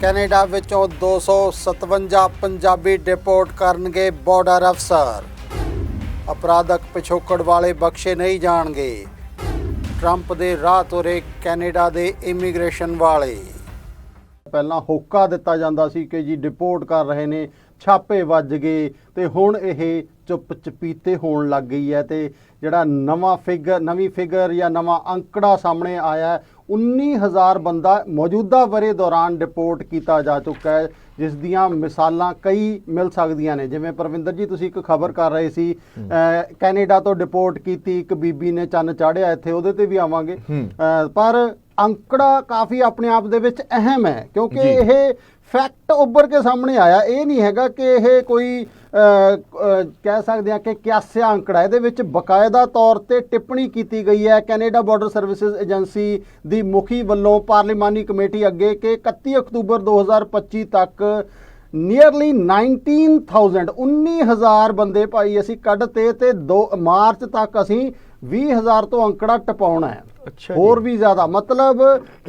Canada ਵਿੱਚੋਂ 257 Punjabi deport ਕਰਨਗੇ border ਅਫਸਰ। ਅਪਰਾਧਕ ਪਿਛੋਕੜ ਵਾਲੇ ਬਖਸ਼ੇ ਨਹੀਂ ਜਾਣਗੇ। ਟਰੰਪ ਦੇ ਰਾਹ ਤੁਰੇ ਕੈਨੇਡਾ ਦੇ ਇਮੀਗ੍ਰੇਸ਼ਨ ਵਾਲੇ। ਪਹਿਲਾਂ ਹੋਕਾ ਦਿੱਤਾ ਜਾਂਦਾ ਸੀ ਕਿ ਜੀ ਡਿਪੋਰਟ ਕਰ ਰਹੇ ਨੇ। ਛਾਪੇ ਵੱਜ ਗਏ ਤੇ ਹੁਣ ਇਹ ਚੁੱਪ ਚਪੀਤੇ ਹੋਣ ਲੱਗ ਗਈ ਹੈ ਤੇ ਜਿਹੜਾ ਨਵਾਂ ਫਿਗਰ ਨਵੀਂ ਫਿਗਰ ਜਾਂ ਨਵਾਂ ਅੰਕੜਾ ਸਾਹਮਣੇ ਆਇਆ ਹੈ, 19000 ਬੰਦਾ ਮੌਜੂਦਾ ਵਰੇ ਦੌਰਾਨ ਡਿਪੋਰਟ ਕੀਤਾ ਜਾ ਚੁੱਕਾ ਹੈ ਜਿਸ ਦੀਆਂ ਮਿਸਾਲਾਂ ਕਈ ਮਿਲ ਸਕਦੀਆਂ ਨੇ। ਜਿਵੇਂ ਪ੍ਰਵਿੰਦਰ ਜੀ ਤੁਸੀਂ ਇੱਕ ਖਬਰ ਕਰ ਰਹੇ ਸੀ ਕੈਨੇਡਾ ਤੋਂ ਡਿਪੋਰਟ ਕੀਤੀ ਇੱਕ ਬੀਬੀ ਨੇ ਚੰਨ ਚਾੜਿਆ ਇੱਥੇ ਉਹਦੇ ਤੇ ਵੀ ਆਵਾਂਗੇ। ਪਰ ਅੰਕੜਾ ਕਾਫੀ ਆਪਣੇ ਆਪ ਦੇ ਵਿੱਚ ਅਹਿਮ ਹੈ ਕਿਉਂਕਿ। ਇਹ ਫੈਕਟ ਉੱਭਰ ਕੇ ਸਾਹਮਣੇ ਆਇਆ। ਇਹ ਨਹੀਂ ਹੈਗਾ ਕਿ ਇਹ ਕੋਈ ਕਹਿ ਸਕਦੇ ਆ ਕਿ ਕਿਆਸਿਆ ਅੰਕੜਾ। ਇਹਦੇ ਵਿੱਚ ਬਕਾਇਦਾ ਤੌਰ ਤੇ ਟਿੱਪਣੀ ਕੀਤੀ ਗਈ ਹੈ। ਕੈਨੇਡਾ ਬਾਰਡਰ ਸਰਵਿਸਿਜ਼ ਏਜੰਸੀ ਦੀ ਮੁਖੀ ਵੱਲੋਂ ਪਾਰਲੀਮਾਨੀ ਕਮੇਟੀ ਅੱਗੇ ਕਿ 31 ਅਕਤੂਬਰ 2025 ਤੱਕ ਨੀਅਰਲੀ 19000 19000 ਬੰਦੇ ਭਾਈ ਅਸੀਂ ਕੱਢਤੇ ਤੇ 2 ਮਾਰਚ ਤੱਕ ਅਸੀਂ 20000 ਤੋਂ ਅੰਕੜਾ ਟਪਾਉਣਾ ਹੈ। ਅੱਛਾ। ਹੋਰ ਵੀ ਜ਼ਿਆਦਾ। ਮਤਲਬ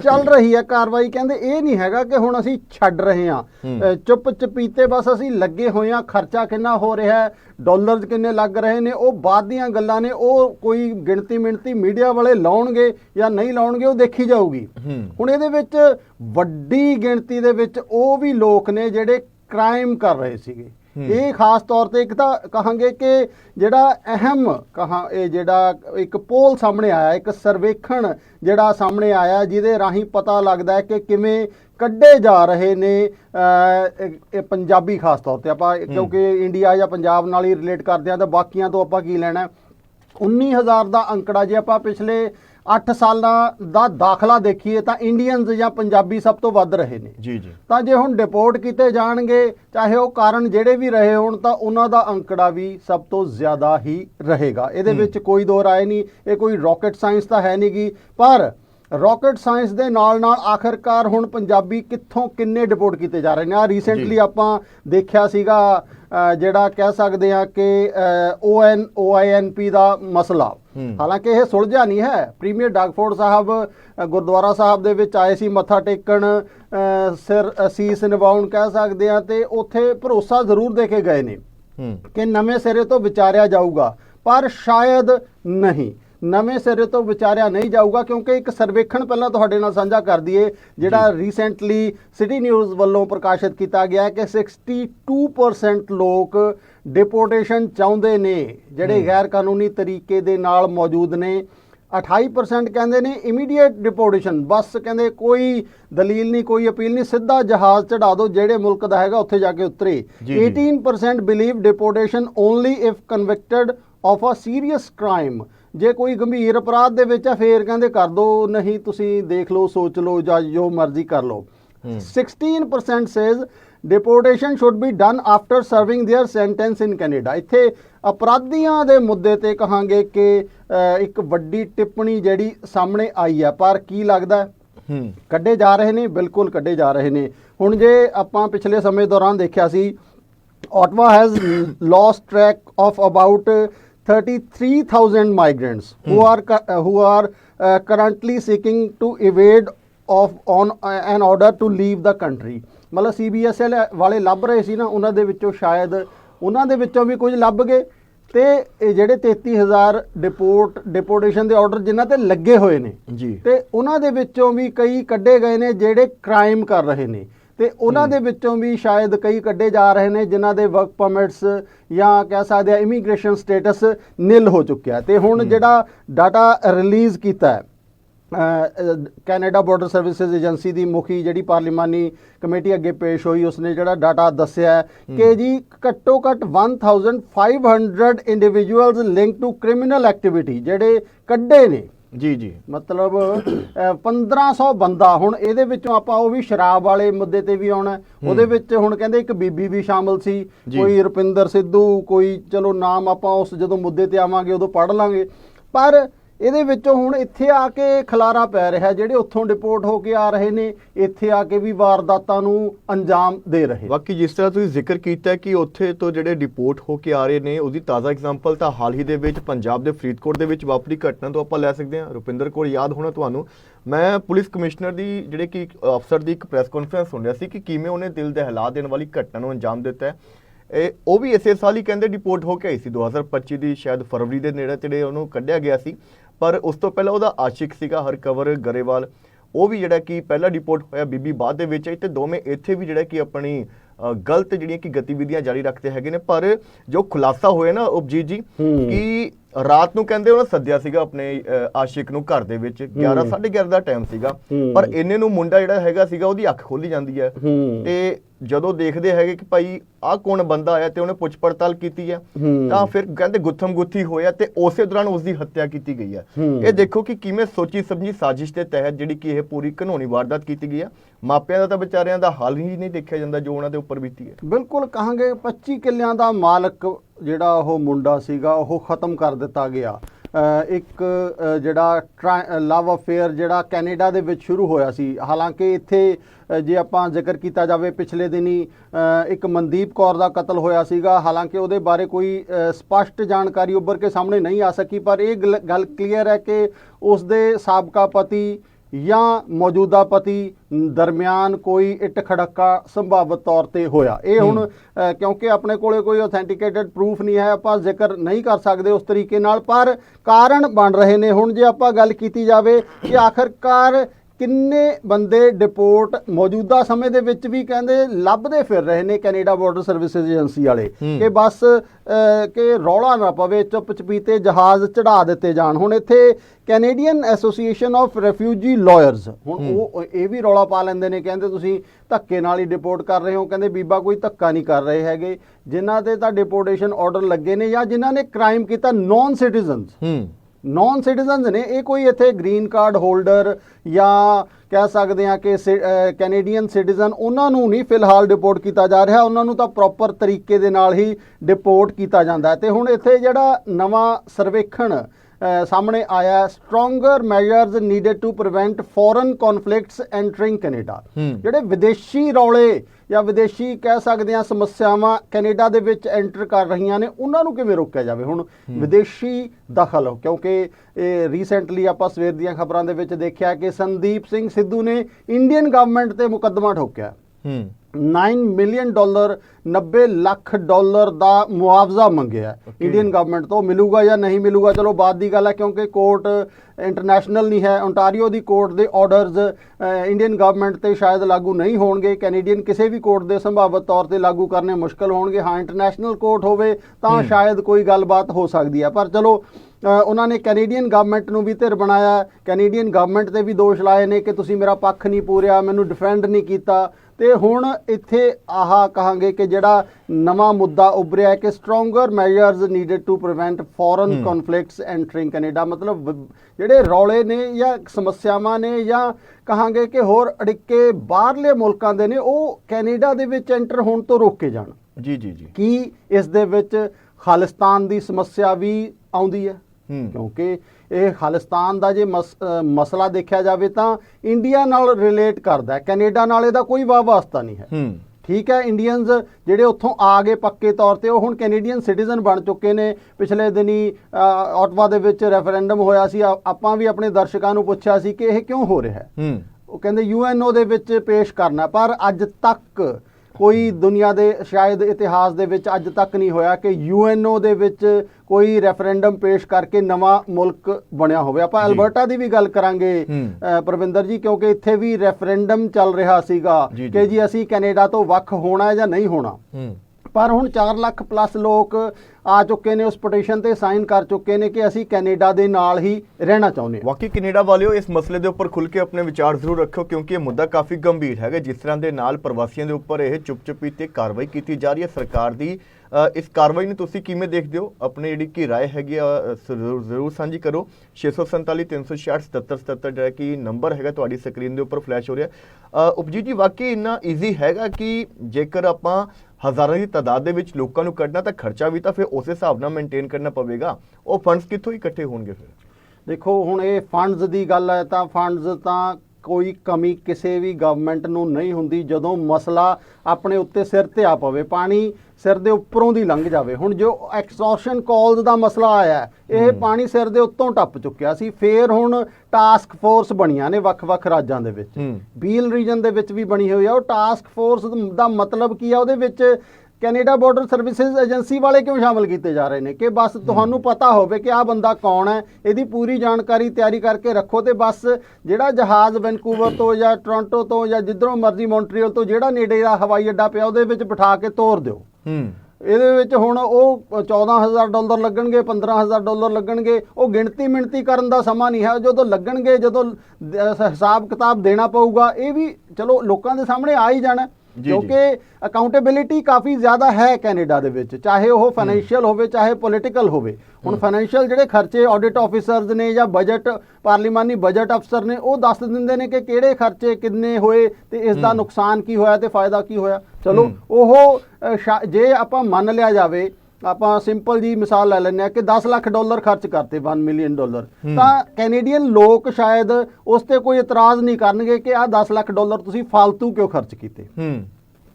ਚੱਲ ਰਹੀ ਹੈ ਕਾਰਵਾਈ। ਕਹਿੰਦੇ ਇਹ ਨਹੀਂ ਹੈਗਾ ਕਿ ਹੁਣ ਅਸੀਂ ਛੱਡ ਰਹੇ ਹਾਂ। ਚੁੱਪ ਚਪੀਤੇ ਬਸ ਅਸੀਂ ਲੱਗੇ ਹੋਏ ਹਾਂ। ਖਰਚਾ ਕਿੰਨਾ ਹੋ ਰਿਹਾ ਹੈ? ਡਾਲਰਸ ਕਿੰਨੇ ਲੱਗ ਰਹੇ ਨੇ? ਉਹ ਬਾਅਦ ਦੀਆਂ ਗੱਲਾਂ ਨੇ। ਉਹ ਕੋਈ ਗਿਣਤੀ ਮਿਣਤੀ ਮੀਡੀਆ ਵਾਲੇ ਲਾਉਣਗੇ ਜਾਂ ਨਹੀਂ ਲਾਉਣਗੇ ਉਹ ਦੇਖੀ ਜਾਊਗੀ। ਹੁਣ ਇਹਦੇ ਵਿੱਚ ਵੱਡੀ ਗਿਣਤੀ ਦੇ ਵਿੱਚ ਉਹ ਵੀ ਲੋਕ ਨੇ ਜਿਹੜੇ ਕ੍ਰਾਈਮ ਕਰ ਰਹੇ ਸੀਗੇ। ਇਹ ਖਾਸ ਤੌਰ ਤੇ ਇੱਕ ਤਾਂ ਕਹਾਂਗੇ ਕਿ ਜਿਹੜਾ ਅਹਿਮ ਕਹਾਂ ਇਹ ਜਿਹੜਾ ਇੱਕ ਪੋਲ ਸਾਹਮਣੇ ਆਇਆ ਇੱਕ ਸਰਵੇਖਣ ਜਿਹੜਾ ਸਾਹਮਣੇ ਆਇਆ ਜਿਹਦੇ ਰਾਹੀਂ ਪਤਾ ਲੱਗਦਾ ਹੈ ਕਿ ਕਿਵੇਂ ਕੱਢੇ ਜਾ ਰਹੇ ਨੇ ਇਹ- ਪੰਜਾਬੀ ਖਾਸ ਤੌਰ ਤੇ ਆਪਾਂ ਕਿਉਂਕਿ ਇੰਡੀਆ ਜਾਂ ਪੰਜਾਬ ਨਾਲ ਹੀ ਰਿਲੇਟ ਕਰਦੇ ਆ ਤਾਂ ਬਾਕੀਆਂ ਤੋਂ ਆਪਾਂ ਕੀ ਲੈਣਾ ਹੈ? 19000 ਦਾ ਅੰਕੜਾ ਜੇ ਆਪਾਂ ਪਿਛਲੇ 8 ਸਾਲਾਂ ਦਾ ਦਾਖਲਾ ਦੇਖੀਏ ਤਾਂ ਇੰਡੀਅਨਸ ਜਾਂ ਪੰਜਾਬੀ ਸਭ ਤੋਂ ਵੱਧ ਰਹੇ ਨੇ। ਜੀ ਜੀ। ਤਾਂ ਜੇ ਹੁਣ ਡਿਪੋਰਟ ਕੀਤੇ ਜਾਣਗੇ ਚਾਹੇ ਉਹ ਕਾਰਨ ਜਿਹੜੇ ਵੀ ਰਹੇ ਹੋਣ ਤਾਂ ਉਹਨਾਂ ਦਾ ਅੰਕੜਾ ਵੀ ਸਭ ਤੋਂ ਜ਼ਿਆਦਾ ਹੀ ਰਹੇਗਾ। ਇਹਦੇ ਵਿੱਚ ਕੋਈ ਦੋ ਰਾਏ ਨਹੀਂ ਇਹ ਕੋਈ ਰਾਕਟ ਸਾਇੰਸ ਤਾਂ ਹੈ ਨਹੀਂਗੀ ਪਰ ਰਾਕਟ ਸਾਇੰਸ ਦੇ ਨਾਲ ਨਾਲ ਆਖਰਕਾਰ ਹੁਣ ਪੰਜਾਬੀ ਕਿੱਥੋਂ ਕਿੰਨੇ ਡਿਪੋਰਟ ਕੀਤੇ ਜਾ ਰਹੇ ਨੇ? ਆ ਰੀਸੈਂਟਲੀ। ਆਪਾਂ ਦੇਖਿਆ ਸੀਗਾ ਜਿਹੜਾ ਕਹਿ ਸਕਦੇ ਆ ਕਿ ਓਐਨ ਓਆਈਐਨਪੀ ਦਾ ਮਸਲਾ। ਹਾਲਾਂਕਿ ਇਹ ਸੁਲਝਿਆ ਨਹੀਂ ਹੈ। ਪ੍ਰੀਮੀਅਰ ਡਾਗਫੋਰਡ ਸਾਹਿਬ ਗੁਰਦੁਆਰਾ ਸਾਹਿਬ ਦੇ ਵਿੱਚ ਆਏ ਸੀ ਮੱਥਾ ਟੇਕਣ ਸਿਰ ਅਸੀਸ ਨਿਵਾਉਣ ਕਹਿ ਸਕਦੇ ਆ ਤੇ ਉੱਥੇ ਭਰੋਸਾ ਜ਼ਰੂਰ ਦੇ ਕੇ ਗਏ ਨੇ ਕਿ ਨਵੇਂ ਸਿਰੇ ਤੋਂ ਵਿਚਾਰਿਆ ਜਾਊਗਾ ਪਰ ਸ਼ਾਇਦ ਨਹੀਂ। ਨਵੇਂ ਸਿਰੇ ਤੋਂ ਵਿਚਾਰਿਆ ਨਹੀਂ ਜਾਊਗਾ ਕਿਉਂਕਿ ਇੱਕ ਸਰਵੇਖਣ ਪਹਿਲਾਂ ਤੁਹਾਡੇ ਨਾਲ ਸਾਂਝਾ ਕਰ ਦਈਏ ਜਿਹੜਾ ਰੀਸੈਂਟਲੀ ਸਿਟੀ ਨਿਊਜ਼ ਵੱਲੋਂ ਪ੍ਰਕਾਸ਼ਿਤ ਕੀਤਾ ਗਿਆ ਹੈ ਕਿ 62% ਲੋਕ ਡਿਪੋਰਟੇਸ਼ਨ ਚਾਹੁੰਦੇ ਨੇ ਜਿਹੜੇ ਗੈਰ ਕਾਨੂੰਨੀ ਤਰੀਕੇ ਦੇ ਨਾਲ ਮੌਜੂਦ ਨੇ। 28% ਕਹਿੰਦੇ ਨੇ ਇਮੀਡੀਏਟ ਡਿਪੋਰਟੇਸ਼ਨ ਬਸ ਕਹਿੰਦੇ ਕੋਈ ਦਲੀਲ ਨਹੀਂ ਕੋਈ ਅਪੀਲ ਨਹੀਂ ਸਿੱਧਾ ਜਹਾਜ਼ ਚੜਾ ਦਿਓ ਜਿਹੜੇ ਮੁਲਕ ਦਾ ਹੈਗਾ ਉੱਥੇ ਜਾ ਕੇ ਉਤਰੇ। ਜੀ, ਜੀ। 18% believe deportation only if convicted of a serious crime ਜੇ ਕੋਈ ਗੰਭੀਰ ਅਪਰਾਧ ਦੇ ਵਿੱਚ ਆ ਫੇਰ ਕਹਿੰਦੇ ਕਰ ਦੋ ਨਹੀਂ ਤੁਸੀਂ ਦੇਖ ਲਓ ਸੋਚ ਲਓ ਜਾਂ ਜੋ ਮਰਜ਼ੀ ਕਰ ਲਓ। ਹੂੰ। 16% says deportation should be done after serving their sentence in Canada ਇੱਥੇ ਅਪਰਾਧੀਆਂ ਦੇ ਮੁੱਦੇ ਤੇ ਕਹਾਂਗੇ ਕਿ ਇੱਕ ਵੱਡੀ ਟਿੱਪਣੀ ਜਿਹੜੀ ਸਾਹਮਣੇ ਆਈ ਹੈ ਪਰ ਕੀ ਲੱਗਦਾ ਕੱਢੇ ਜਾ ਰਹੇ ਨੇ ਬਿਲਕੁਲ ਕੱਢੇ ਜਾ ਰਹੇ ਨੇ। ਹੁਣ ਜੇ ਆਪਾਂ ਪਿਛਲੇ ਸਮੇਂ ਦੌਰਾਨ ਦੇਖਿਆ ਸੀ Ottawa has lost track of about 33,000 migrants who are cu- uh, who are uh, currently seeking to evade of on uh, an order to leave the country. ਮਤਲਬ CBSL ਵਾਲੇ ਲੱਭ ਰਹੇ ਸੀ ਨਾ ਉਹਨਾਂ ਦੇ ਵਿੱਚੋਂ ਸ਼ਾਇਦ ਉਹਨਾਂ ਦੇ ਵਿੱਚੋਂ ਵੀ ਕੁਝ ਲੱਭ ਗਏ ਤੇ ਇਹ ਜਿਹੜੇ 33000 ਡਿਪੋਰਟ ਡਿਪੋਰਟੇਸ਼ਨ ਦੇ ਆਰਡਰ ਜਿਨ੍ਹਾਂ ਤੇ ਲੱਗੇ ਹੋਏ ਨੇ ਜੀ ਤੇ ਉਹਨਾਂ ਦੇ ਵਿੱਚੋਂ ਵੀ ਕਈ ਕੱਢੇ ਗਏ ਨੇ ਜਿਹੜੇ ਕ੍ਰਾਈਮ ਕਰ ਰਹੇ ਨੇ ਤੇ ਉਹਨਾਂ ਦੇ ਵਿੱਚੋਂ ਵੀ ਸ਼ਾਇਦ ਕਈ ਕੱਢੇ ਜਾ ਰਹੇ ਨੇ ਜਿਨ੍ਹਾਂ ਦੇ ਵਰਕ ਪਰਮਿਟਸ ਜਾਂ ਕਹਿ ਸਕਦੇ ਆ ਇਮੀਗ੍ਰੇਸ਼ਨ ਸਟੇਟਸ ਨਿਲ ਹੋ ਚੁੱਕਿਆ ਤੇ ਹੁਣ ਜਿਹੜਾ ਡਾਟਾ ਰਿਲੀਜ਼ ਕੀਤਾ ਹੈ ਕੈਨੇਡਾ ਬਾਰਡਰ ਸਰਵਿਸਿਜ਼ ਏਜੰਸੀ ਦੀ ਮੁਖੀ ਜਿਹੜੀ ਪਾਰਲੀਮਾਨੀ ਕਮੇਟੀ ਅੱਗੇ ਪੇਸ਼ ਹੋਈ ਉਸਨੇ ਜਿਹੜਾ ਡਾਟਾ ਦੱਸਿਆ ਕਿ ਜੀ ਘੱਟੋ ਘੱਟ 1500 individuals link to criminal activity ਜਿਹੜੇ ਕੱਢੇ ਨੇ ਜੀ ਜੀ ਮਤਲਬ ਅਹ, 1500 ਬੰਦਾ ਹੁਣ ਇਹਦੇ ਵਿੱਚੋਂ ਆਪਾਂ ਉਹ ਵੀ ਸ਼ਰਾਬ ਵਾਲੇ ਮੁੱਦੇ ਤੇ ਵੀ ਆਉਣਾ। ਉਹਦੇ ਵਿੱਚ ਹੁਣ ਕਹਿੰਦੇ ਇੱਕ ਬੀਬੀ ਵੀ ਸ਼ਾਮਲ ਸੀ। ਕੋਈ ਰੁਪਿੰਦਰ ਸਿੱਧੂ ਕੋਈ ਚਲੋ ਨਾਮ ਆਪਾਂ ਉਸ ਜਦੋਂ ਮੁੱਦੇ ਤੇ ਆਵਾਂਗੇ ਉਦੋਂ ਪੜ ਲਾਂਗੇ ਪਰ ਇਹਦੇ ਵਿੱਚੋਂ ਹੁਣ ਇੱਥੇ ਆ ਕੇ ਖਲਾਰਾ ਪੈ ਰਿਹਾ, ਜਿਹੜੇ ਉੱਥੋਂ ਡਿਪੋਰਟ ਹੋ ਕੇ ਆ ਰਹੇ ਨੇ, ਇੱਥੇ ਆ ਕੇ ਵੀ ਵਾਰਦਾਤਾਂ ਨੂੰ ਅੰਜਾਮ ਦੇ ਰਹੇ। ਬਾਕੀ ਜਿਸ ਤਰ੍ਹਾਂ ਤੁਸੀਂ ਜ਼ਿਕਰ ਕੀਤਾ ਕਿ ਉੱਥੇ ਤੋਂ ਜਿਹੜੇ ਡਿਪੋਰਟ ਹੋ ਕੇ ਆ ਰਹੇ ਨੇ, ਉਹਦੀ ਤਾਜ਼ਾ ਐਗਜ਼ਾਮਪਲ ਤਾਂ ਹਾਲ ਹੀ ਦੇ ਵਿੱਚ ਪੰਜਾਬ ਦੇ ਫਰੀਦਕੋਟ ਦੇ ਵਿੱਚ ਵਾਪਰੀ ਘਟਨਾ ਤੋਂ ਆਪਾਂ ਲੈ ਸਕਦੇ ਹਾਂ। ਰੁਪਿੰਦਰ ਕੋਲ ਯਾਦ ਹੋਣਾ ਤੁਹਾਨੂੰ। ਮੈਂ ਪੁਲਿਸ ਕਮਿਸ਼ਨਰ ਦੀ ਜਿਹੜੇ ਕਿ ਅਫਸਰ ਦੀ ਇੱਕ ਪ੍ਰੈਸ ਕਾਨਫਰੰਸ ਸੁਣ ਰਿਹਾ ਸੀ ਕਿ ਕਿਵੇਂ ਉਹਨੇ ਦਿਲ ਦਹਿਲਾ ਦੇਣ ਵਾਲੀ ਘਟਨਾ ਨੂੰ ਅੰਜਾਮ ਦਿੱਤਾ ਹੈ। ਇਹ ਉਹ ਵੀ ਇਸੇ ਸਾਲ ਹੀ ਕਹਿੰਦੇ ਡਿਪੋਰਟ ਹੋ ਕੇ ਆਈ ਸੀ 2025 ਦੀ ਸ਼ਾਇਦ ਫਰਵਰੀ ਦੇ ਨੇੜੇ ਤੇੜੇ ਉਹਨੂੰ ਕੱਢਿਆ ਗਿਆ ਸੀ। ਪਰ ਉਸ ਤੋਂ ਪਹਿਲਾਂ ਉਹਦਾ ਆਸ਼ਿਕ ਸੀਗਾ ਹਰਕਵਰ ਗਰੇਵਾਲ ਉਹ ਵੀ ਜਿਹੜਾ ਕਿ ਪਹਿਲਾ ਡਿਪੋਰਟ ਹੋਇਆ ਬੀਬੀ ਬਾਅਦ ਦੇ ਵਿੱਚ ਤੇ ਦੋਵੇਂ ਇੱਥੇ ਵੀ ਜਿਹੜਾ ਕਿ ਆਪਣੀ ਗਲਤ ਜਿਹੜੀਆਂ ਕਿ ਗਤੀਵਿਧੀਆਂ ਜਾਰੀ ਰੱਖਦੇ ਹੈਗੇ ਨੇ ਪਰ ਜੋ ਖੁਲਾਸਾ ਹੋਇਆ ਨਾ ਉਪਜੀਤ ਜੀ। ਕਿ ਰਾਤ ਨੂੰ ਕਹਿੰਦੇ ਉਹਨਾਂ ਸੱਦਿਆ ਸੀਗਾ ਆਪਣੇ ਆਸ਼ਿਕ ਨੂੰ ਘਰ ਦੇ ਵਿੱਚ 11 11:30 ਦਾ ਟਾਈਮ ਸੀਗਾ। ਪਰ ਇੰਨੇ ਨੂੰ ਮੁੰਡਾ ਜਿਹੜਾ ਹੈਗਾ ਸੀਗਾ ਉਹਦੀ ਅੱਖ ਖੋਲੀ ਜਾਂਦੀ ਹੈ। ਤੇ ਜਦੋਂ ਦੇਖਦੇ ਹੈਗੇ ਕਿ ਭਾਈ ਆਹ ਕੌਣ ਬੰਦਾ ਆਇਆ ਤੇ ਉਹਨੇ ਪੁੱਛ ਪੜਤਾਲ ਕੀਤੀ ਹੈ। ਤਾਂ ਫਿਰ ਕਹਿੰਦੇ ਗੁੱਥਮ ਗੁੱਥੀ ਹੋਇਆ ਤੇ ਉਸੇ ਦੌਰਾਨ ਉਸ ਦੀ ਹੱਤਿਆ ਕੀਤੀ ਗਈ ਹੈ ਹੂੰ। ਇਹ ਦੇਖੋ ਕਿ ਕਿਵੇਂ ਸੋਚੀ ਸਮਝੀ ਸਾਜ਼ਿਸ਼ ਦੇ ਤਹਿਤ ਜਿਹੜੀ ਕਿ ਇਹ ਪੂਰੀ ਘਨੋਣੀ ਵਾਰਦਾਤ ਕੀਤੀ ਗਈ ਹੈ ਮਾਪਿਆਂ ਦਾ ਤਾਂ ਵਿਚਾਰਿਆਂ ਦਾ ਹਾਲ ਹੀ ਨਹੀਂ ਦੇਖਿਆ ਜਾਂਦਾ ਜੋ ਉਹਨਾਂ ਦੇ ਉੱਪਰ ਬੀਤੀ ਹੈ ਬਿਲਕੁਲ ਕਹਾਂਗੇ 25 ਕਿੱਲਿਆਂ ਦਾ ਮਾਲਕ ਜਿਹੜਾ ਉਹ ਮੁੰਡਾ ਸੀਗਾ ਉਹ ਖਤਮ ਕਰ ਦਿੱਤਾ ਗਿਆ। ਇੱਕ ਅ, ਜਿਹੜਾ ਲਵ ਅਫੇਅਰ ਜਿਹੜਾ ਕੈਨੇਡਾ ਦੇ ਵਿੱਚ ਸ਼ੁਰੂ ਹੋਇਆ ਸੀ। ਹਾਲਾਂਕਿ ਇੱਥੇ ਜੇ ਆਪਾਂ ਜ਼ਿਕਰ ਕੀਤਾ ਜਾਵੇ ਪਿਛਲੇ ਦਿਨੀ ਇੱਕ ਮਨਦੀਪ ਕੌਰ ਦਾ ਕਤਲ ਹੋਇਆ ਸੀਗਾ। ਹਾਲਾਂਕਿ ਉਹਦੇ ਬਾਰੇ ਕੋਈ ਅ, ਸਪਸ਼ਟ ਜਾਣਕਾਰੀ ਉੱਭਰ ਕੇ ਸਾਹਮਣੇ ਨਹੀਂ ਆ ਸਕੀ ਪਰ ਇਹ ਗੱਲ- ਗੱਲ ਕਲੀਅਰ ਹੈ ਕਿ ਉਸ ਦੇ ਸਾਬਕਾ ਪਤੀ ਜਾਂ ਮੌਜੂਦਾ ਪਤੀ ਦਰਮਿਆਨ ਕੋਈ ਇੱਟ ਖੜੱਕਾ ਸੰਭਾਵਿਤ ਤੌਰ ਤੇ ਹੋਇਆ। ਇਹ ਹੁਣ ਕਿਉਂਕਿ ਆਪਣੇ ਕੋਲੇ ਕੋਈ ਆਥੈਂਟਿਕੇਟਡ ਪ੍ਰੂਫ ਨਹੀਂ ਹੈ ਆਪਾਂ ਜ਼ਿਕਰ ਨਹੀਂ ਕਰ ਸਕਦੇ ਉਸ ਤਰੀਕੇ ਨਾਲ ਪਰ ਕਾਰਨ ਬਣ ਰਹੇ ਨੇ। ਹੁਣ ਜੇ ਆਪਾਂ ਗੱਲ ਕੀਤੀ ਜਾਵੇ ਕਿ ਆਖਰਕਾਰ ਕਿੰਨੇ ਬੰਦੇ ਡਿਪੋਰਟ ਮੌਜੂਦਾ ਸਮੇਂ ਦੇ ਵਿੱਚ ਵੀ ਕਹਿੰਦੇ ਲੱਭਦੇ ਫਿਰ ਰਹੇ ਨੇ ਕੈਨੇਡਾ ਬਾਰਡਰ ਸਰਵਿਸਿਜ਼ ਏਜੰਸੀ ਵਾਲੇ। ਕਿ ਬਸ ਕਿ ਰੌਲਾ ਨਾ ਪਵੇ ਚੁੱਪ ਚਪੀਤੇ ਜਹਾਜ਼ ਚੜਾ ਦਿੱਤੇ ਜਾਣ। ਹੁਣ ਇੱਥੇ Canadian association of refugee lawyers ਹੁਣ ਉਹ ਇਹ ਵੀ ਰੌਲਾ ਪਾ ਲੈਂਦੇ ਨੇ ਕਹਿੰਦੇ ਤੁਸੀਂ ਧੱਕੇ ਨਾਲ ਹੀ ਡਿਪੋਰਟ ਕਰ ਰਹੇ ਹੋ। ਕਹਿੰਦੇ ਬੀਬਾ ਕੋਈ ਧੱਕਾ ਨਹੀਂ ਕਰ ਰਹੇ ਹੈਗੇ। ਜਿਨ੍ਹਾਂ ਤੇ ਤਾਂ ਡਿਪੋਰਟੇਸ਼ਨ ਆਰਡਰ ਲੱਗੇ ਨੇ ਜਾਂ ਜਿਨ੍ਹਾਂ ਨੇ ਕ੍ਰਾਈਮ ਕੀਤਾ ਨਾਨ ਸਿਟੀਜ਼ਨਸ ਹੂੰ। ਨਾਨ ਸਿਟੀਜ਼ਨਸ ਨੇ, ਇਹ ਕੋਈ ਇੱਥੇ ਗ੍ਰੀਨ ਕਾਰਡ ਹੋਲਡਰ ਜਾਂ ਕਹਿ ਸਕਦੇ ਆ ਕਿ ਕੈਨੇਡੀਅਨ ਸਿਟੀਜ਼ਨ ਉਹਨਾਂ ਨੂੰ ਨਹੀਂ ਫਿਲਹਾਲ ਡਿਪੋਰਟ ਕੀਤਾ ਜਾ ਰਿਹਾ। ਉਹਨਾਂ ਨੂੰ ਤਾਂ ਪ੍ਰੋਪਰ ਤਰੀਕੇ ਦੇ ਨਾਲ ਹੀ ਡਿਪੋਰਟ ਕੀਤਾ ਜਾਂਦਾ ਹੈ। ਤੇ ਹੁਣ ਇੱਥੇ ਜਿਹੜਾ ਨਵਾਂ ਸਰਵੇਖਣ ਸਾਹਮਣੇ ਆਇਆ stronger measures needed to prevent foreign conflicts entering Canada. ਜਿਹੜੇ ਵਿਦੇਸ਼ੀ ਰੌਲੇ ਜਾਂ ਵਿਦੇਸ਼ੀ ਕਹਿ ਸਕਦੇ ਆ ਸਮੱਸਿਆਵਾਂ ਕੈਨੇਡਾ ਦੇ ਵਿੱਚ ਐਂਟਰ ਕਰ ਰਹੀਆਂ ਨੇ ਉਹਨਾਂ ਨੂੰ ਕਿਵੇਂ ਰੋਕਿਆ ਜਾਵੇ? ਹੁਣ ਵਿਦੇਸ਼ੀ ਦਖਲ ਕਿਉਂਕਿ ਇਹ ਰੀਸੈਂਟਲੀ ਆਪਾਂ ਸਵੇਰ ਦੀਆਂ ਖਬਰਾਂ ਦੇ ਵਿੱਚ ਦੇਖਿਆ ਕਿ ਸੰਦੀਪ ਸਿੰਘ ਸਿੱਧੂ ਨੇ ਇੰਡੀਅਨ ਗਵਰਨਮੈਂਟ ਤੇ ਮੁਕੱਦਮਾ ਠੋਕਿਆ। ਹੂੰ। 9 ਮਿਲੀਅਨ ਡਾਲਰ 90 ਲੱਖ ਡਾਲਰ ਦਾ ਮੁਆਵਜ਼ਾ ਮੰਗਿਆ। ਇੰਡੀਅਨ ਗਵਰਨਮੈਂਟ ਤੋਂ ਮਿਲੂਗਾ ਜਾਂ ਨਹੀਂ ਮਿਲੂਗਾ ਚਲੋ ਬਾਅਦ ਦੀ ਗੱਲ ਹੈ ਕਿਉਂਕਿ ਕੋਰਟ ਇੰਟਰਨੈਸ਼ਨਲ ਨਹੀਂ ਹੈ ਓਨਟਾਰੀਓ ਦੀ ਕੋਰਟ ਦੇ ਆਰਡਰਸ ਇੰਡੀਅਨ ਗਵਰਨਮੈਂਟ ਤੇ ਸ਼ਾਇਦ ਲਾਗੂ ਨਹੀਂ ਹੋਣਗੇ। ਕੈਨੇਡੀਅਨ ਕਿਸੇ ਵੀ ਕੋਰਟ ਦੇ ਸੰਭਾਵਿਤ ਤੌਰ ਤੇ ਲਾਗੂ ਕਰਨੇ ਮੁਸ਼ਕਲ ਹੋਣਗੇ। ਹਾਂ ਇੰਟਰਨੈਸ਼ਨਲ ਕੋਰਟ ਹੋਵੇ ਤਾਂ ਸ਼ਾਇਦ ਕੋਈ ਗੱਲਬਾਤ ਹੋ ਸਕਦੀ ਹੈ। ਪਰ ਚਲੋ ਉਹਨਾਂ ਨੇ ਕੈਨੇਡੀਅਨ ਗਵਰਨਮੈਂਟ ਨੂੰ ਵੀ ਧਿਰ ਬਣਾਇਆ। ਕੈਨੇਡੀਅਨ ਗਵਰਨਮੈਂਟ ਤੇ ਵੀ ਦੋਸ਼ ਲਾਏ ਨੇ ਕਿ ਤੁਸੀਂ ਮੇਰਾ ਪੱਖ ਨਹੀਂ ਪੂਰਿਆ ਮੈਨੂੰ ਡਿਫੈਂਡ ਨਹੀਂ ਕੀਤਾ। ਤੇ ਹੁਣ ਇੱਥੇ ਆਹ ਕਹਾਂਗੇ ਕਿ ਜਿਹੜਾ ਨਵਾਂ ਮੁੱਦਾ ਉੱਭਰਿਆ ਹੈ ਕਿ stronger measures needed to prevent foreign conflicts entering Canada ਮਤਲਬ ਜਿਹੜੇ ਰੌਲੇ ਨੇ ਜਾਂ ਸਮੱਸਿਆਵਾਂ ਨੇ ਜਾਂ ਕਹਾਂਗੇ ਕਿ ਹੋਰ ਅੜਿੱਕੇ ਬਾਹਰਲੇ ਮੁਲਕਾਂ ਦੇ ਨੇ ਉਹ ਕੈਨੇਡਾ ਦੇ ਵਿੱਚ ਐਂਟਰ ਹੋਣ ਤੋਂ ਰੋਕੇ ਜਾਣ। ਜੀ ਜੀ ਜੀ। ਕੀ ਇਸ ਦੇ ਵਿੱਚ ਖਾਲਿਸਤਾਨ ਦੀ ਸਮੱਸਿਆ ਵੀ ਆਉਂਦੀ ਹੂੰ? ਕਿਉਂਕਿ ਇਹ ਖਾਲਿਸਤਾਨ ਦਾ ਜੇ ਮਸਲਾ ਦੇਖਿਆ ਜਾਵੇ ਤਾਂ ਇੰਡੀਆ ਨਾਲ ਰਿਲੇਟ ਕਰਦਾ ਹੈ। ਕੈਨੇਡਾ ਨਾਲ ਇਹਦਾ ਕੋਈ ਵਾਸਤਾ ਨਹੀਂ ਹੈ। ਠੀਕ ਹੈ ਇੰਡੀਅਨਸ ਜਿਹੜੇ ਉੱਥੋਂ ਆ ਗਏ ਪੱਕੇ ਤੌਰ ਤੇ ਉਹ ਹੁਣ ਕੈਨੇਡੀਅਨ ਸਿਟੀਜ਼ਨ ਬਣ ਚੁੱਕੇ ਨੇ। ਪਿਛਲੇ ਦਿਨੀ ਆਟਵਾ ਦੇ ਵਿੱਚ ਰੈਫਰੈਂਡਮ ਹੋਇਆ ਸੀ। ਆਪਾਂ ਵੀ ਆਪਣੇ ਦਰਸ਼ਕਾਂ ਨੂੰ ਪੁੱਛਿਆ ਸੀ ਕਿ ਇਹ ਕਿਉਂ ਹੋ ਰਿਹਾ ਹੂੰ। ਉਹ ਕਹਿੰਦੇ ਯੂਐਨਓ ਦੇ ਵਿੱਚ ਪੇਸ਼ ਕਰਨਾ ਪਰ ਅੱਜ ਤੱਕ ਕੋਈ ਦੁਨੀਆ ਦੇ ਸ਼ਾਇਦ ਇਤਿਹਾਸ ਦੇ ਵਿੱਚ ਅੱਜ ਤੱਕ ਨਹੀਂ ਹੋਇਆ ਕਿ ਯੂਐਨਓ ਦੇ ਵਿੱਚ ਕੋਈ ਰੈਫਰੈਂਡਮ ਪੇਸ਼ ਕਰਕੇ ਨਵਾਂ ਮੁਲਕ ਬਣਿਆ ਹੋਵੇ ਆਪਾਂ। ਅਲਬਰਟਾ ਦੀ ਵੀ ਗੱਲ ਕਰਾਂਗੇ ਪ੍ਰਵਿੰਦਰ ਜੀ ਕਿਉਂਕਿ ਇੱਥੇ ਵੀ ਰੈਫਰੈਂਡਮ ਚੱਲ ਰਿਹਾ ਸੀਗਾ। ਕਿ ਜੀ ਅਸੀਂ ਕੈਨੇਡਾ ਤੋਂ ਵੱਖ ਹੋਣਾ ਹੈ ਜਾਂ ਨਹੀਂ ਹੋਣਾ ਪਰ ਹੁਣ 4 ਲੱਖ ਪਲੱਸ ਲੋਕ ਆ ਚੁੱਕੇ ਨੇ, ਉਸ ਪਟੀਸ਼ਨ ਤੇ ਸਾਈਨ ਕਰ ਚੁੱਕੇ ਨੇ ਕਿ ਅਸੀਂ ਕੈਨੇਡਾ ਦੇ ਨਾਲ ਹੀ ਰਹਿਣਾ ਚਾਹੁੰਦੇ ਹਾਂ। ਵਾਕਈ ਕੈਨੇਡਾ ਵਾਲਿਓ, ਇਸ ਮਸਲੇ ਦੇ ਉੱਪਰ ਖੁੱਲ ਕੇ ਆਪਣੇ ਵਿਚਾਰ ਜ਼ਰੂਰ ਰੱਖੋ ਕਿਉਂਕਿ ਇਹ ਮੁੱਦਾ ਕਾਫੀ ਗੰਭੀਰ ਹੈਗਾ। ਜਿਸ ਤਰ੍ਹਾਂ ਦੇ ਨਾਲ ਪ੍ਰਵਾਸੀਆਂ ਦੇ ਉੱਪਰ ਇਹ ਚੁੱਪ-ਚੁਪੀ ਤੇ ਕਾਰਵਾਈ ਕੀਤੀ ਜਾ ਰਹੀ ਹੈ, ਸਰਕਾਰ ਦੀ ਇਸ ਕਾਰਵਾਈ ਨੂੰ ਤੁਸੀਂ ਕਿਵੇਂ ਦੇਖਦੇ ਹੋ ਆਪਣੀ ਜਿਹੜੀ ਕੀ رائے ਹੈਗੀ ਆ ਅ, ਜ਼ਰੂਰ ਜ਼ਰੂਰ ਸਾਂਝੀ ਕਰੋ 647 366 7777 ਜਿਹੜਾ ਕਿ ਨੰਬਰ ਹੈਗਾ ਤੁਹਾਡੀ ਸਕਰੀਨ ਦੇ ਉੱਪਰ ਫਲੈਸ਼ ਹੋ ਰਿਹਾ ਅ, ਉਪਜੀਤ ਜੀ ਵਾਕਈ ਇੰਨਾ ਈਜ਼ੀ ਹੈਗਾ ਕਿ ਜੇਕਰ ਆਪਾਂ ਹਜ਼ਾਰਾਂ ਦੀ ਤਾਦਾਦ ਦੇ ਵਿੱਚ ਲੋਕਾਂ ਨੂੰ ਕੱਢਣਾ ਤਾਂ ਖਰਚਾ ਵੀ ਤਾਂ ਫਿਰ ਉਸੇ ਹਿਸਾਬ ਨਾਲ ਮੇਨਟੇਨ ਕਰਨਾ ਪਵੇਗਾ ਉਹ ਫੰਡਸ ਕਿੱਥੋਂ ਇਕੱਠੇ ਹੋਣਗੇ ਫਿਰ ਦੇਖੋ ਹੁਣ ਇਹ ਫੰਡਸ ਦੀ ਗੱਲ ਹੈ ਤਾਂ ਫੰਡਸ ਤਾਂ ਕੋਈ ਕਮੀ ਕਿਸੇ ਵੀ ਗਵਰਨਮੈਂਟ ਨੂੰ ਨਹੀਂ ਹੁੰਦੀ ਜਦੋਂ ਮਸਲਾ ਆਪਣੇ ਉੱਤੇ ਸਿਰ ਤੇ ਆ ਪਵੇ ਪਾਣੀ ਸਿਰ ਦੇ ਉੱਪਰੋਂ ਦੀ ਲੰਘ ਜਾਵੇ। ਹੁਣ ਜੋ ਐਕਸਟੋਰਸ਼ਨ ਕਾਲਸ ਦਾ ਮਸਲਾ ਆਇਆ ਇਹ ਪਾਣੀ ਸਿਰ ਦੇ ਉੱਤੋਂ ਟੱਪ ਚੁੱਕਿਆ ਸੀ। ਫੇਰ ਹੁਣ ਟਾਸਕ ਫੋਰਸ ਬਣੀਆਂ ਨੇ ਵੱਖ-ਵੱਖ ਰਾਜਾਂ ਦੇ ਵਿੱਚ। ਬੀਲ ਰੀਜਨ ਦੇ ਵਿੱਚ ਵੀ ਬਣੀ ਹੋਈ ਆ। ਉਹ ਟਾਸਕ ਫੋਰਸ ਦਾ ਮਤਲਬ ਕੀ ਆ? ਉਹਦੇ ਵਿੱਚ ਕੈਨੇਡਾ ਬਾਰਡਰ ਸਰਵਿਸਿਜ਼ ਏਜੰਸੀ ਵਾਲੇ ਕਿਉਂ ਸ਼ਾਮਲ ਕੀਤੇ ਜਾ ਰਹੇ ਨੇ? ਕਿ ਬਸ ਤੁਹਾਨੂੰ ਪਤਾ ਹੋਵੇ ਕਿ ਆਹ ਬੰਦਾ ਕੌਣ ਹੈ ਇਹਦੀ ਪੂਰੀ ਜਾਣਕਾਰੀ ਤਿਆਰੀ ਕਰਕੇ ਰੱਖੋ ਤੇ ਬਸ ਜਿਹੜਾ ਜਹਾਜ਼ ਵੈਨਕੂਵਰ ਤੋਂ ਜਾਂ ਟੋਰਾਂਟੋ ਤੋਂ ਜਾਂ ਜਿੱਧਰੋਂ ਮਰਜ਼ੀ ਮੌਂਟਰੀਅਲ ਤੋਂ ਜਿਹੜਾ ਨੇੜੇ ਦਾ ਹਵਾਈ ਅੱਡਾ ਪਿਆ ਉਹਦੇ ਵਿੱਚ ਬਿਠਾ ਕੇ ਤੋਰ ਦਿਓ। ਹੂੰ। ਇਹਦੇ ਵਿੱਚ ਹੁਣ ਉਹ 14000 ਡਾਲਰ ਲੱਗਣਗੇ 15000 ਡਾਲਰ ਲੱਗਣਗੇ। ਉਹ ਗਿਣਤੀ ਮਿਣਤੀ ਕਰਨ ਦਾ ਸਮਾਂ ਨਹੀਂ ਹੈ। ਜਦੋਂ ਲੱਗਣਗੇ, ਜਦੋਂ ਹਿਸਾਬ ਕਿਤਾਬ ਦੇਣਾ ਪਊਗਾ, ਇਹ ਵੀ ਚਲੋ ਲੋਕਾਂ ਦੇ ਸਾਹਮਣੇ ਆ ਹੀ ਜਾਣਾ। ਕਿਉਂਕਿ ਅਕਾਊਂਟੇਬਿਲਿਟੀ ਕਾਫੀ ਜ਼ਿਆਦਾ ਹੈ ਕੈਨੇਡਾ ਦੇ ਵਿੱਚ ਚਾਹੇ ਉਹ ਫਾਈਨੈਂਸ਼ੀਅਲ ਹੋਵੇ ਚਾਹੇ ਪੋਲੀਟੀਕਲ ਹੋਵੇ। ਹੁਣ ਫਾਈਨੈਂਸ਼ੀਅਲ ਜਿਹੜੇ ਖਰਚੇ ਆਡਿਟ ਆਫੀਸਰਸ ਨੇ ਜਾਂ ਬਜਟ ਪਾਰਲੀਮਾਨੀ ਬਜਟ ਅਫਸਰ ਨੇ ਉਹ ਦੱਸ ਦਿੰਦੇ ਨੇ ਕਿ ਕਿਹੜੇ ਖਰਚੇ ਕਿੰਨੇ ਹੋਏ ਤੇ ਇਸ ਦਾ ਨੁਕਸਾਨ ਕੀ ਹੋਇਆ ਤੇ ਫਾਇਦਾ ਕੀ ਹੋਇਆ। ਚਲੋ। ਉਹ ਜੇ ਆਪਾਂ ਮੰਨ ਲਿਆ ਜਾਵੇ ਆਪਾਂ ਸਿੰਪਲ ਜੀ ਮਿਸਾਲ ਲੈ ਲੈਂਦੇ ਆ ਕਿ 10 ਲੱਖ ਡਾਲਰ ਖਰਚ ਕਰਤੇ 1 ਮਿਲੀਅਨ ਡਾਲਰ। ਤਾਂ ਕੈਨੇਡੀਅਨ ਲੋਕ ਸ਼ਾਇਦ ਉਸ ਤੇ ਕੋਈ ਇਤਰਾਜ਼ ਨਹੀਂ ਕਰਨਗੇ ਕਿ ਆਹ 10 ਲੱਖ ਡਾਲਰ ਤੁਸੀਂ ਫालतू ਕਿਉਂ ਖਰਚ ਕੀਤੇ? ਹੂੰ।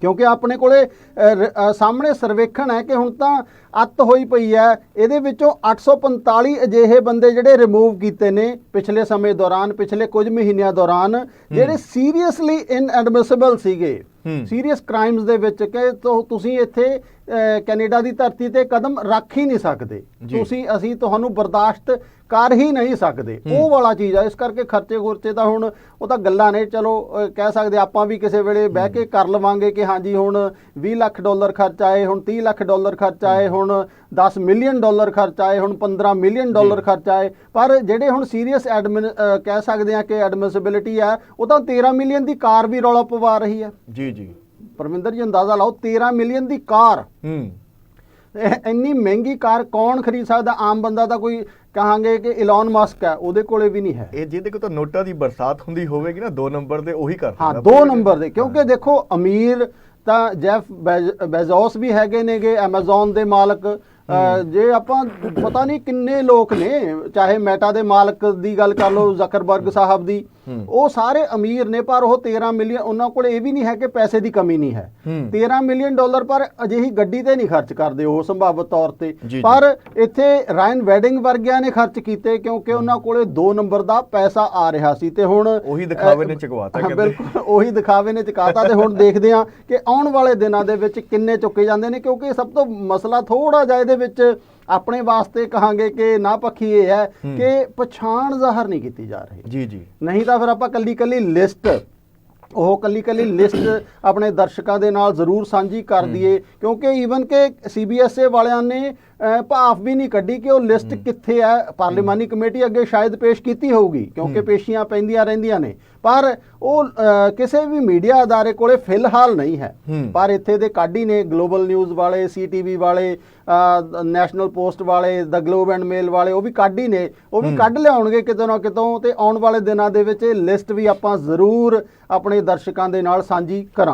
ਕਿਉਂਕਿ ਆਪਣੇ ਕੋਲੇ ਸਾਹਮਣੇ ਸਰਵੇਖਣ ਹੈ ਕਿ ਹੁਣ ਤਾਂ ਅੱਤ ਹੋਈ ਪਈ ਹੈ। ਇਹਦੇ ਵਿੱਚੋਂ 845 ਅਜਿਹੇ ਬੰਦੇ ਜਿਹੜੇ ਰਿਮੂਵ ਕੀਤੇ ਨੇ ਪਿਛਲੇ ਸਮੇਂ ਦੌਰਾਨ ਪਿਛਲੇ ਕੁਝ ਮਹੀਨਿਆਂ ਦੌਰਾਨ ਜਿਹੜੇ ਸੀਰੀਅਸਲੀ ਇਨਐਡਮਿਸਿਬਲ ਸੀਗੇ। ਸੀਰੀਅਸ ਕ੍ਰਾਈਮਸ ਦੇ ਵਿੱਚ ਕਿ ਤੁਸੀਂ ਇੱਥੇ ਕੈਨੇਡਾ ਦੀ ਧਰਤੀ ਤੇ ਕਦਮ ਰੱਖ ਹੀ ਨਹੀਂ ਸਕਦੇ। ਤੁਸੀਂ ਅਸੀਂ ਤੁਹਾਨੂੰ ਬਰਦਾਸ਼ਤ ਕਰ ਹੀ ਨਹੀਂ ਸਕਦੇ। ਉਹ ਵਾਲਾ ਚੀਜ਼ ਆ ਇਸ ਕਰਕੇ ਖਰਚੇ ਖੁਰਚੇ ਤਾਂ ਹੁਣ ਉਹ ਤਾਂ ਗੱਲਾਂ ਨੇ ਚਲੋ ਕਹਿ ਸਕਦੇ ਆਪਾਂ ਵੀ ਕਿਸੇ ਵੇਲੇ ਬਹਿ ਕੇ ਕਰ ਲਵਾਂਗੇ ਕਿ ਹਾਂਜੀ ਹੁਣ 20 ਲੱਖ ਡਾਲਰ ਖਰਚ ਆਏ ਹੁਣ 30 ਲੱਖ ਡਾਲਰ ਖਰਚ ਆਏ ਹੁਣ 10 ਮਿਲੀਅਨ ਡਾਲਰ ਖਰਚ ਆਏ ਹੁਣ 15 ਮਿਲੀਅਨ ਡਾਲਰ ਖਰਚ ਆਏ। ਪਰ ਜਿਹੜੇ ਹੁਣ ਸੀਰੀਅਸ ਐਡਮਿਨ ਕਹਿ ਸਕਦੇ ਆ ਕਿ ਐਡਮਿਸਿਬਿਲਿਟੀ ਆ ਉਹ ਤਾਂ 13 ਮਿਲੀਅਨ ਦੀ ਕਾਰ ਵੀ ਰੌਲਾ ਪਵਾ ਰਹੀ ਹੈ ਜੀ ਜੀ। ਪਰਮਿੰਦਰ ਜੀ ਅੰਦਾਜ਼ਾ ਲਾਓ 13 ਮਿਲੀਅਨ ਦੀ ਕਾਰ। ਹੂੰ। ਇੰਨੀ ਮਹਿੰਗੀ ਕਾਰ ਕੌਣ ਖਰੀਦ ਸਕਦਾ? ਆਮ ਬੰਦਾ ਤਾਂ ਕੋਈ ਕਹਾਂਗੇ ਕਿ ਇਲਨ ਮਸਕ ਹੈ ਉਹਦੇ ਕੋਲੇ ਵੀ ਨਹੀਂ ਹੈ। ਇਹ ਜਿਹਦੇ ਕੋਲ ਤਾਂ ਨੋਟਾਂ ਦੀ ਬਰਸਾਤ ਹੁੰਦੀ ਹੋਵੇਗੀ ਨਾ ਦੋ ਨੰਬਰ ਦੇ ਉਹੀ ਕਰ ਹਾਂ ਸਕਦਾ। ਦੋ ਨੰਬਰ ਦੇ। ਕਿਉਂਕਿ ਦੇਖੋ ਅਮੀਰ ਤਾਂ ਜੈਫ ਬੈਜ਼- ਬੈਜ਼ੋਸ ਵੀ ਹੈਗੇ ਨੇਗੇ Amazon ਦੇ ਮਾਲਕ ਜੇ ਆਪਾਂ ਪਤਾ ਨਹੀਂ ਕਿੰਨੇ ਲੋਕ ਨੇ ਚਾਹੇ ਮੈਟਾ ਦੇ ਮਾਲਕ ਦੀ ਗੱਲ ਕਰ ਲਓ ਜ਼ਕਰਬਰਗ ਸਾਹਿਬ ਦੀ। ਉਹ ਸਾਰੇ ਅਮੀਰ ਨੇ ਪਰ ਉਹ 13 ਮਿਲੀਅਨ ਉਹਨਾਂ ਕੋਲ ਇਹ ਵੀ ਨਹੀਂ ਹੈ ਕਿ ਪੈਸੇ ਦੀ ਕਮੀ ਨਹੀਂ ਹੈ ਹੂੰ। 13 ਮਿਲੀਅਨ ਡਾਲਰ ਪਰ ਅਜਿਹੀ ਗੱਡੀ ਤੇ ਨਹੀਂ ਖਰਚ ਕਰਦੇ ਉਹ ਸੰਭਾਵਿਤ ਤੌਰ ਤੇ। ਪਰ ਇੱਥੇ ਰਾਇਨ ਵੈਡਿੰਗ ਵਰਗਿਆਂ ਨੇ ਖਰਚ ਕੀਤੇ ਕਿਉਂਕਿ ਉਹਨਾਂ ਕੋਲੇ 2 ਨੰਬਰ ਦਾ ਪੈਸਾ ਆ ਰਿਹਾ ਸੀ ਤੇ ਹੁਣ ਉਹੀ ਦਿਖਾਵੇ ਨੇ ਚੁਕਵਾਤਾ ਕਹਿੰਦੇ। ਬਿਲਕੁਲ ਉਹੀ ਦਿਖਾਵੇ ਨੇ ਚਕਾਤਾ ਤੇ ਹੁਣ ਦੇਖਦੇ ਹਾਂ ਕਿ ਆਉਣ ਵਾਲੇ ਦਿਨਾਂ ਦੇ ਵਿੱਚ ਕਿੰਨੇ ਚੁੱਕੇ ਜਾਂਦੇ ਨੇ ਕਿਉਂਕਿ ਸਭ ਤੋਂ ਮਸਲਾ ਥੋੜਾ ਜਿਹਾ ਇਹਦੇ ਵਿੱਚ ਆਪਣੇ ਵਾਸਤੇ ਕਹਾਂਗੇ ਕਿ ਨਾ ਪੱਖੀ ਇਹ ਹੈ। ਕਿ ਪਛਾਣ ਜ਼ਾਹਰ ਨਹੀਂ ਕੀਤੀ ਜਾ ਰਹੀ। ਜੀ ਜੀ। ਨਹੀਂ ਤਾਂ ਫਿਰ ਆਪਾਂ ਕੱਲੀ ਕੱਲੀ ਲਿਸਟ ਉਹ ਕੱਲੀ ਕੱਲੀ ਲਿਸਟ ਆਪਣੇ ਦਰਸ਼ਕਾਂ ਦੇ ਨਾਲ ਜ਼ਰੂਰ ਸਾਂਝੀ ਕਰ ਦਈਏ ਕਿਉਂਕਿ ਈਵਨ ਕਿ ਸੀਬੀਐਸਏ ਵਾਲਿਆਂ ਨੇ ਭਾਫ ਵੀ ਨਹੀਂ ਕੱਢੀ ਕਿ ਉਹ ਲਿਸਟ ਕਿੱਥੇ ਹੈ? ਪਾਰਲੀਮਾਨੀ ਕਮੇਟੀ ਅੱਗੇ ਸ਼ਾਇਦ ਪੇਸ਼ ਕੀਤੀ ਹੋਊਗੀ ਕਿਉਂਕਿ ਪੇਸ਼ੀਆਂ ਪੈਂਦੀਆਂ ਰਹਿੰਦੀਆਂ ਨੇ। ਪਰ ਉਹ ਕਿਸੇ ਵੀ ਮੀਡੀਆ ਅਦਾਰੇ ਕੋਲੇ ਫਿਲਹਾਲ ਨਹੀਂ ਹੈ। ਹੂੰ। ਪਰ ਇੱਥੇ ਦੇ ਕਾਢੀ ਨੇ ਗਲੋਬਲ ਨਿਊਜ਼ ਵਾਲੇ ਸੀਟੀਵੀ ਵਾਲੇ ਨੈਸ਼ਨਲ ਪੋਸਟ ਵਾਲੇ ਦ ਗਲੋਬ ਐਂਡ ਮੇਲ ਵਾਲੇ ਉਹ ਵੀ ਕਾਢੀ ਨੇ। ਉਹ ਵੀ ਕੱਢ ਲਿਆਉਣਗੇ ਕਿਤੋਂ ਨਾ ਕਿਤੋਂ ਤੇ ਆਉਣ ਵਾਲੇ ਦਿਨਾਂ ਦੇ ਵਿੱਚ ਇਹ ਲਿਸਟ ਵੀ ਆਪਾਂ ਜ਼ਰੂਰ ਆਪਣੇ ਦਰਸ਼ਕਾਂ ਦੇ ਨਾਲ ਸਾਂਝੀ ਕਰਾਂਗੇ।